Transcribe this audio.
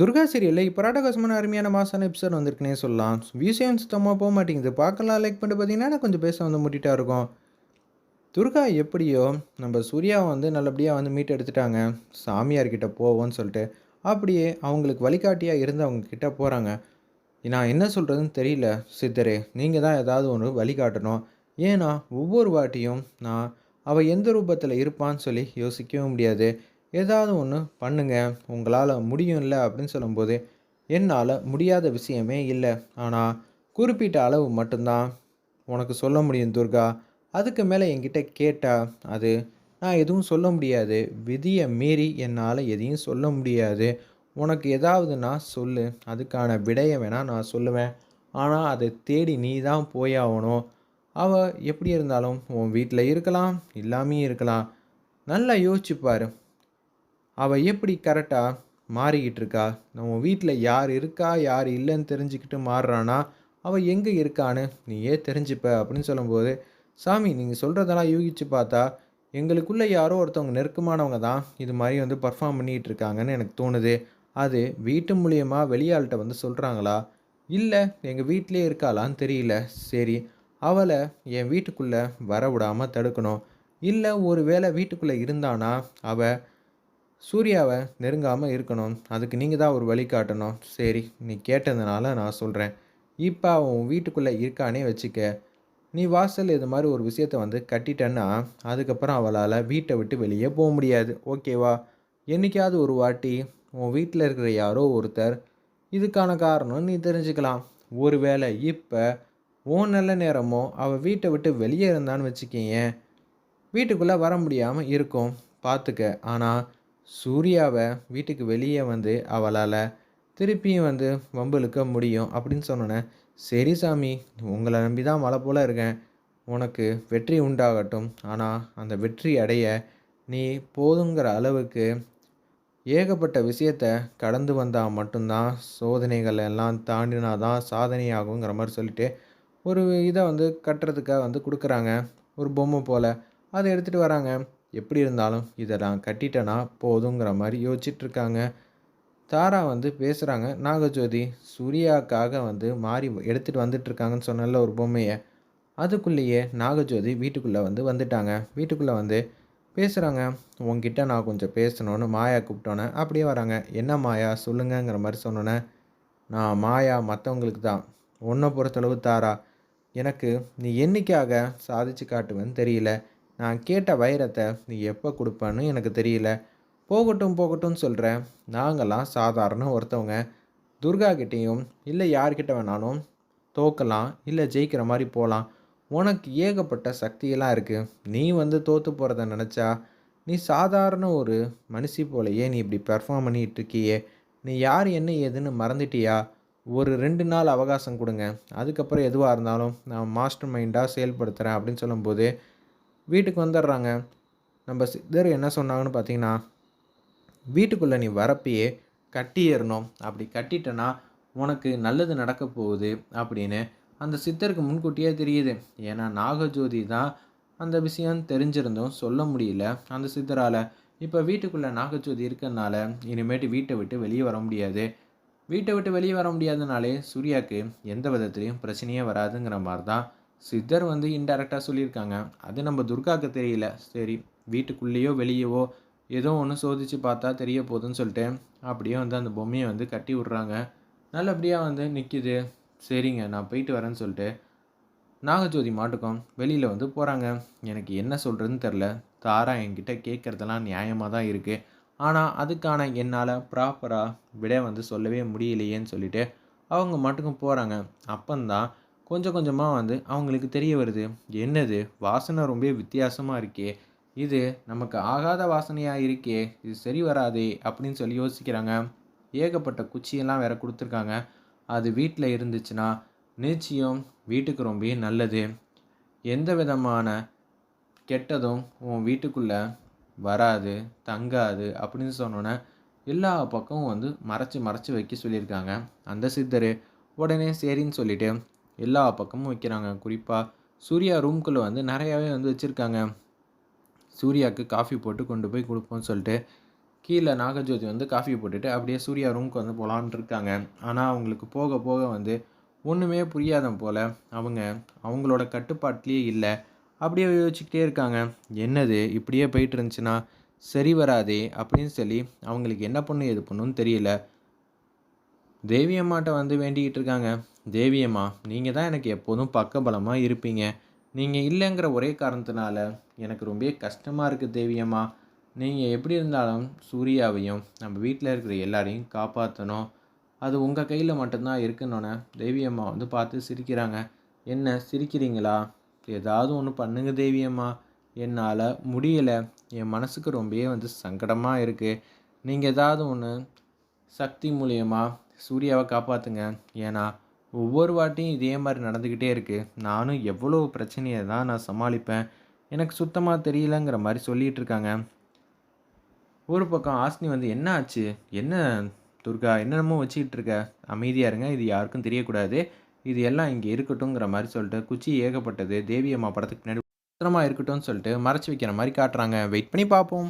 துர்கா சீரியலில் இப்போ ராடகாசமான அருமையான மாசான எபிசோட் வந்திருக்குனே சொல்லலாம். வியூஸையும் சுத்தமாக போக மாட்டேங்குது. பார்க்கலாம் லைக் பண்ணிட்டு பார்த்தீங்கன்னா கொஞ்சம் பேச வந்து முட்டிட்டா இருக்கும். துர்கா எப்படியோ நம்ம சூர்யாவை வந்து நல்லபடியாக வந்து மீட் எடுத்துட்டாங்க. சாமியார்கிட்ட போவோம்னு சொல்லிட்டு அப்படியே அவங்களுக்கு வழிகாட்டியாக இருந்து அவங்க கிட்டே போகிறாங்க நான் என்ன சொல்கிறதுன்னு தெரியல சித்தரே. நீங்கள் தான் ஏதாவது ஒன்று வழிகாட்டணும் ஏன்னா ஒவ்வொரு வாட்டியும் நான் அவள் எந்த ரூபத்தில் இருப்பான்னு சொல்லி யோசிக்கவும் முடியாது. ஏதாவது ஒன்று பண்ணுங்க. உங்களால் முடியும் இல்லை அப்படின்னு சொல்லும்போது என்னால் முடியாத விஷயமே இல்லை. ஆனால் குறிப்பிட்ட அளவு மட்டும்தான். உனக்கு சொல்ல முடியும் துர்கா. அதுக்கு மேலே என்கிட்ட கேட்டால் அது நான் எதுவும் சொல்ல முடியாது. விதியை மீறி என்னால் எதையும் சொல்ல முடியாது. உனக்கு ஏதாவது நான் சொல்லு. அதுக்கான விடையை வேணால் நான் சொல்லுவேன். ஆனால் அதை தேடி நீ தான் போயாகணும் அவள் எப்படி இருந்தாலும் உன் வீட்டில் இருக்கலாம் இல்லாமையும் இருக்கலாம். நல்லா யோசிச்சுப்பார் அவள் எப்படி கரெக்டாக மாறிக்கிட்டு இருக்கா? நம்ம வீட்டில் யார் இருக்கா யார் இல்லைன்னு தெரிஞ்சுக்கிட்டு மாறுறானா? அவள் எங்கே இருக்கான்னு நீயே தெரிஞ்சுப்ப? அப்படின்னு சொல்லும்போது சாமி நீங்கள் சொல்கிறதெல்லாம் யூகிச்சு பார்த்தா எங்களுக்குள்ளே யாரோ ஒருத்தவங்க நெருக்கமானவங்க தான் இது மாதிரி வந்து பர்ஃபார்ம் பண்ணிகிட்டு இருக்காங்கன்னு எனக்கு தோணுது. அது வீட்டு மூலியமாக வெளியாள்கிட்ட வந்து சொல்கிறாங்களா இல்லை எங்கள் வீட்டிலே இருக்காளான்னு தெரியல. சரி அவளை என் வீட்டுக்குள்ளே வர விடாமல் தடுக்கணும். இல்லை ஒரு வேளை வீட்டுக்குள்ளே இருந்தானா அவள் சூர்யாவை நெருங்காமல் இருக்கணும். அதுக்கு நீங்கள் தான் ஒரு வழி காட்டணும். சரி நீ கேட்டதுனால நான் சொல்கிறேன் இப்போ அவன் வீட்டுக்குள்ளே இருக்கானே வச்சுக்க. நீ வாசல் இது மாதிரி ஒரு விஷயத்த வந்து கட்டிட்டேன்னா அதுக்கப்புறம் அவளால் வீட்டை விட்டு வெளியே போக முடியாது. ஓகேவா என்றைக்காவது ஒரு வாட்டி உன் வீட்டில் இருக்கிற யாரோ ஒருத்தர் இதுக்கான காரணம் நீ தெரிஞ்சுக்கலாம். ஒருவேளை இப்போ உன் நல்ல நேரமோ அவள் வீட்டை விட்டு வெளியே இருந்தான்னு வச்சுக்கிங்க வீட்டுக்குள்ளே வர முடியாமல் இருக்கும். பார்த்துக்க ஆனால் சூர்யாவை வீட்டுக்கு வெளியே வந்து அவளால் திருப்பியும் வந்து வம்பிழுக்க முடியும் அப்படின்னு சொன்னோன்னே சரி சாமி உங்களை நம்பி தான் மழை போல் இருக்கேன். உனக்கு வெற்றி உண்டாகட்டும். ஆனால் அந்த வெற்றி அடைய நீ போதுங்கிற அளவுக்கு ஏகப்பட்ட விஷயத்த கடந்து வந்தால் மட்டும்தான் சோதனைகள் எல்லாம் தாண்டினா தான் சாதனையாகுங்கிற மாதிரி சொல்லிட்டு ஒரு இதை வந்து கட்டுறதுக்காக வந்து கொடுக்குறாங்க. ஒரு பொம்மை போல். அதை எடுத்துகிட்டு வராங்க. எப்படி இருந்தாலும் இதை நான் கட்டிட்டேனா போதுங்கிற மாதிரி யோசிச்சிட்ருக்காங்க. தாரா வந்து பேசுகிறாங்க நாகஜோதி சூர்யாக்காக வந்து மாறி எடுத்துகிட்டு வந்துட்டுருக்காங்கன்னு சொன்னல ஒரு பொம்மையை. அதுக்குள்ளேயே நாகஜோதி வீட்டுக்குள்ளே வந்து வந்துட்டாங்க. வீட்டுக்குள்ளே வந்து பேசுகிறாங்க உங்ககிட்ட நான் கொஞ்சம் பேசணும்னு மாயா கூப்பிட்டோன்னே அப்படியே வராங்க. என்ன மாயா? சொல்லுங்கங்கிற மாதிரி சொன்னோன்னே நான் மாயா மற்றவங்களுக்கு தான். உன்னை பொறுத்தளவு தாரா எனக்கு நீ என்னைக்காக சாதிச்சு காட்டுவேன்னு தெரியல. நான் கேட்ட வைரத்தை நீ எப்போ கொடுப்பேன்னு எனக்கு தெரியல. போகட்டும் போகட்டும்னு சொல்கிறேன் நாங்கள்லாம் சாதாரண ஒருத்தவங்க. துர்கா கிட்டேயும் இல்லை யார்கிட்ட வேணாலும் தோக்கலாம் இல்லை ஜெயிக்கிற மாதிரி போகலாம் உனக்கு ஏகப்பட்ட சக்தியெல்லாம் இருக்குது நீ வந்து தோற்று போகிறத நினச்சா நீ சாதாரண ஒரு மனுஷி போலையே நீ இப்படி பெர்ஃபார்ம் பண்ணிகிட்டு இருக்கியே. நீ யார் என்ன ஏதுன்னு மறந்துட்டியா? ஒரு ரெண்டு நாள் அவகாசம் கொடுங்க. அதுக்கப்புறம் எதுவாக இருந்தாலும் நான் மாஸ்டர் மைண்டாக செயல்படுத்துகிறேன் அப்படின்னு சொல்லும்போது வீட்டுக்கு வந்துடுறாங்க. நம்ம சித்தர் என்ன சொன்னாங்கன்னு பார்த்தீங்கன்னா வீட்டுக்குள்ளே நீ வரப்பையே கட்டியேறணும். அப்படி கட்டிட்டனா உனக்கு நல்லது நடக்க போகுது அப்படின்னு அந்த சித்தருக்கு முன்கூட்டியே தெரியுது. ஏன்னா நாகஜோதி தான் அந்த விஷயம் தெரிஞ்சிருந்தும் சொல்ல முடியல. அந்த சித்தரால் இப்போ வீட்டுக்குள்ளே நாகஜோதி இருக்கிறதுனால இனிமேட்டு வீட்டை விட்டு வெளியே வர முடியாது. வீட்டை விட்டு வெளியே வர முடியாதனாலே சூர்யாவுக்கு எந்த விதத்துலேயும் பிரச்சனையே வராதுங்கிற மாதிரி தான் சித்தர் வந்து இன்டெரக்டாக சொல்லியிருக்காங்க. அது நம்ம துர்காவுக்கு தெரியல. சரி வீட்டுக்குள்ளேயோ வெளியவோ ஏதோ ஒன்று சோதித்து பார்த்தா தெரிய போகுதுன்னு சொல்லிட்டு அப்படியே வந்து அந்த பொம்மையை வந்து கட்டி விட்றாங்க. நல்லபடியாக வந்து நிற்கிது சரிங்க நான் போயிட்டு வரேன்னு சொல்லிட்டு நாகஜோதி மாட்டுக்கும் வெளியில் வந்து போகிறாங்க எனக்கு என்ன சொல்கிறதுன்னு தெரில தாரா என்கிட்ட கேட்குறதெல்லாம் நியாயமாக தான் இருக்குது ஆனால் அதுக்கான என்னால் ப்ராப்பராக விட வந்து சொல்லவே முடியலையேன்னு சொல்லிட்டு அவங்க மட்டுக்கும் போகிறாங்க அப்பந்தான் கொஞ்சம் கொஞ்சமாக வந்து அவங்களுக்கு தெரிய வருது என்னது? வாசனை ரொம்ப வித்தியாசமாக இருக்கே. இது நமக்கு ஆகாத வாசனையாக இருக்கே. இது சரி வராதே. அப்படின்னு சொல்லி யோசிக்கிறாங்க. ஏகப்பட்ட குச்சியெல்லாம் வேற கொடுத்துருக்காங்க. அது வீட்டில் இருந்துச்சுன்னா நிச்சயம் வீட்டுக்கு ரொம்ப நல்லது. எந்த விதமான கெட்டதும் உன் வீட்டுக்குள்ளே வராது தங்காது அப்படின்னு சொன்னோன்னே எல்லா பக்கமும் வந்து மறைச்சி மறைச்சி வைக்க சொல்லியிருக்காங்க. அந்த சித்தர் உடனே சரின்னு சொல்லிட்டு எல்லா பக்கமும் வைக்கிறாங்க. குறிப்பாக சூர்யா ரூம்குள்ளே வந்து நிறையாவே வந்து வச்சுருக்காங்க. சூர்யாவுக்கு காஃபி போட்டு கொண்டு போய் கொடுப்போம்னு சொல்லிட்டு கீழே நாகஜோதி வந்து காஃபி போட்டுட்டு அப்படியே சூர்யா ரூம்க்கு வந்து போகலான்ட்டு இருக்காங்க. ஆனால் அவங்களுக்கு போக போக வந்து ஒன்றுமே புரியாத போல் அவங்க அவங்களோட கட்டுப்பாட்டிலேயே இல்லை. அப்படியே யோசிச்சுக்கிட்டே இருக்காங்க. என்னது? இப்படியே போயிட்டு இருந்துச்சுன்னா சரி வராதே அப்படின்னு சொல்லி அவங்களுக்கு என்ன பண்ணும் எது பண்ணுன்னு தெரியல. தேவியம்மாட்ட வந்து வேண்டிக்கிட்டு இருக்காங்க. தேவியம்மா நீங்கள் தான் எனக்கு எப்போதும் பக்கபலமாக இருப்பீங்க. நீங்கள் இல்லைங்கிற ஒரே காரணத்தினால எனக்கு ரொம்ப கஷ்டமாக இருக்குது தேவியம்மா நீங்கள் எப்படி இருந்தாலும் சூர்யாவையும் நம்ம வீட்டில் இருக்கிற எல்லாரையும் காப்பாற்றணும் அது உங்கள் கையில் மட்டும்தான் இருக்குன்னொன்னே தேவியம்மா வந்து பார்த்து சிரிக்கிறாங்க. என்ன சிரிக்கிறீங்களா? ஏதாவது ஒன்று பண்ணுங்க தேவியம்மா என்னால் முடியலை. என் மனசுக்கு ரொம்பவே வந்து சங்கடமாக இருக்குது நீங்கள் ஏதாவது ஒன்று சக்தி மூலியமாக சூர்யாவை காப்பாற்றுங்க ஏன்னா ஒவ்வொரு வாட்டியும் இதே மாதிரி நடந்துக்கிட்டே இருக்குது நானும் எவ்வளோ பிரச்சனையை தான் நான் சமாளிப்பேன். எனக்கு சுத்தமாக தெரியலங்கிற மாதிரி சொல்லிகிட்டு இருக்காங்க. ஒரு பக்கம் ஆஸ்னி வந்து என்ன ஆச்சு? என்ன துர்கா? என்னென்னமோ வச்சுக்கிட்டு இருக்க? அமைதியாக இருங்க. இது யாருக்கும் தெரியக்கூடாது. இது எல்லாம் இங்கே இருக்கட்டும்ங்கிற மாதிரி சொல்லிட்டு குச்சி ஏகப்பட்டது. தேவி அம்மா படத்துக்கு பின்னாடி பத்திரமா இருக்கட்டும்னு சொல்லிட்டு மறைச்சி வைக்கிற மாதிரி காட்டுறாங்க. வெயிட் பண்ணி பார்ப்போம்.